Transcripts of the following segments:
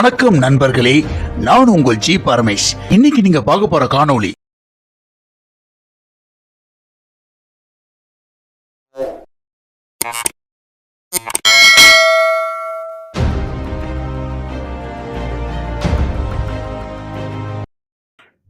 வணக்கம் நண்பர்களே நான் உங்கள் ஜி பரமேஷ். இன்னைக்கு நீங்க பார்க்க போற காணொளி.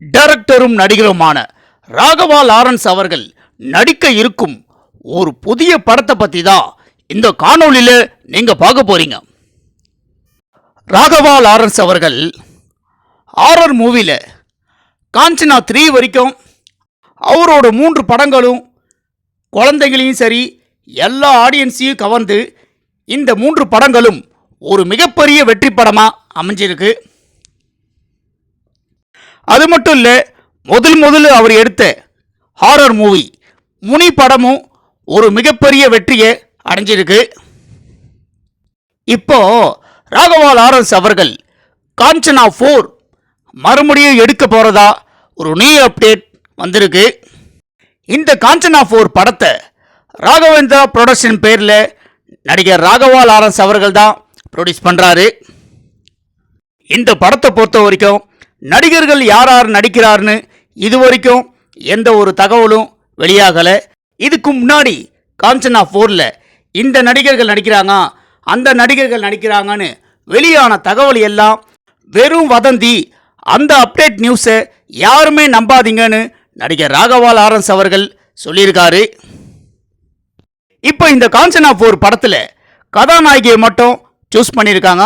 டைரக்டரும் நடிகருமான ராகவா லாரன்ஸ் அவர்கள் நடிக்க இருக்கும் ஒரு புதிய படத்தை பத்தி தான் இந்த காணொலியில நீங்க பார்க்க போறீங்க. ராகவா லாரன்ஸ் அவர்கள் ஆரர் மூவியில் காஞ்சனா த்ரீ வரைக்கும் அவரோட மூன்று படங்களும் குழந்தைகளையும் சரி எல்லா ஆடியன்ஸையும் கவர்ந்து இந்த மூன்று படங்களும் ஒரு மிகப்பெரிய வெற்றி படமாக அமைஞ்சிருக்கு. அது மட்டும் இல்லை முதல் முதல்ல அவர் எடுத்த ஹாரர் மூவி முனி படமும் ஒரு மிகப்பெரிய வெற்றியை அடைஞ்சிருக்கு. இப்போது ராகவா லாரன்ஸ் அவர்கள் காஞ்சனா ஃபோர் மறுபடியும் எடுக்க போகிறதா ஒரு நியூ அப்டேட் வந்திருக்கு. இந்த காஞ்சனா ஃபோர் படத்தை ராகவேந்திரா ப்ரொடக்ஷன் பேரில் நடிகர் ராகவா லாரன்ஸ் அவர்கள் தான் ப்ரொடியூஸ் பண்ணுறாரு இந்த படத்தை பொறுத்த வரைக்கும் நடிகர்கள் யார் யார் நடிக்கிறார்னு இது வரைக்கும் எந்த ஒரு தகவலும் வெளியாகலை. இதுக்கு முன்னாடி காஞ்சனா ஃபோரில் இந்த நடிகர்கள் நடிக்கிறாங்க அந்த நடிகர்கள் நடிக்கிறாங்கன்னு வெளியான தகவல் எல்லாம் வெறும் வதந்தி. அந்த அப்டேட் நியூஸை யாருமே நம்பாதீங்கன்னு நடிகர் ராகவா லாரன்ஸ் அவர்கள் சொல்லியிருக்காரு. இப்போ இந்த காஞ்சனா ஃபோர் படத்தில் கதாநாயகியை மட்டும் சூஸ் பண்ணியிருக்காங்க.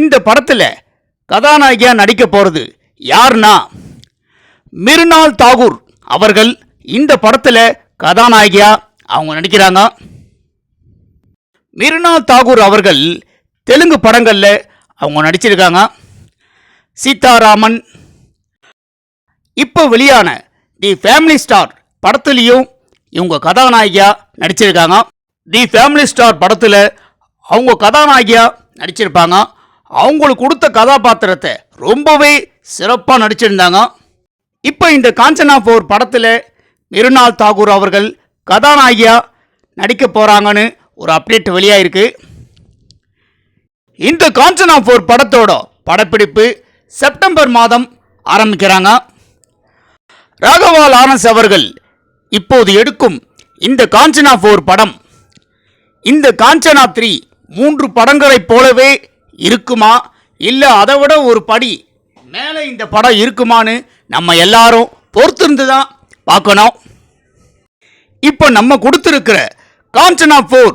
இந்த படத்தில் கதாநாயகியாக நடிக்க போகிறது யாருன்னா மிருனால் தாகூர் அவர்கள். இந்த படத்தில் கதாநாயகியாக அவங்க நடிக்கிறாங்க. மிருனால் தாகூர் அவர்கள் தெலுங்கு படங்களில் அவங்க நடிச்சிருக்காங்க. சீதாராமன். இப்போ வெளியான தி ஃபேமிலி ஸ்டார் படத்துலேயும் இவங்க கதாநாயகியாக நடிச்சிருக்காங்க. தி ஃபேமிலி ஸ்டார் படத்தில் அவங்க கதாநாயகியாக நடிச்சிருப்பாங்க. அவங்களுக்கு கொடுத்த கதாபாத்திரத்தை ரொம்பவே சிறப்பாக நடிச்சிருந்தாங்க. இப்போ இந்த காஞ்சனா ஃபோர் படத்தில் மிருனால் தாகூர் அவர்கள் கதாநாயகியாக நடிக்க போகிறாங்கன்னு ஒரு அப்டேட் வெளியாயிருக்கு இந்த காஞ்சனா ஃபோர் படத்தோட படப்பிடிப்பு செப்டம்பர் மாதம் ஆரம்பிக்கிறாங்க. ராகவா லாரன்ஸ் அவர்கள் இப்போது எடுக்கும் இந்த காஞ்சனா ஃபோர் படம் இந்த காஞ்சனா த்ரீ மூன்று படங்களைப் போலவே இருக்குமா? இல்லை அதை விட ஒரு படி மேலே இந்த படம் இருக்குமான்னு நம்ம எல்லாரும் பொறுத்திருந்து தான் பார்க்கணும். இப்போ நம்ம கொடுத்துருக்கிற Kanchana four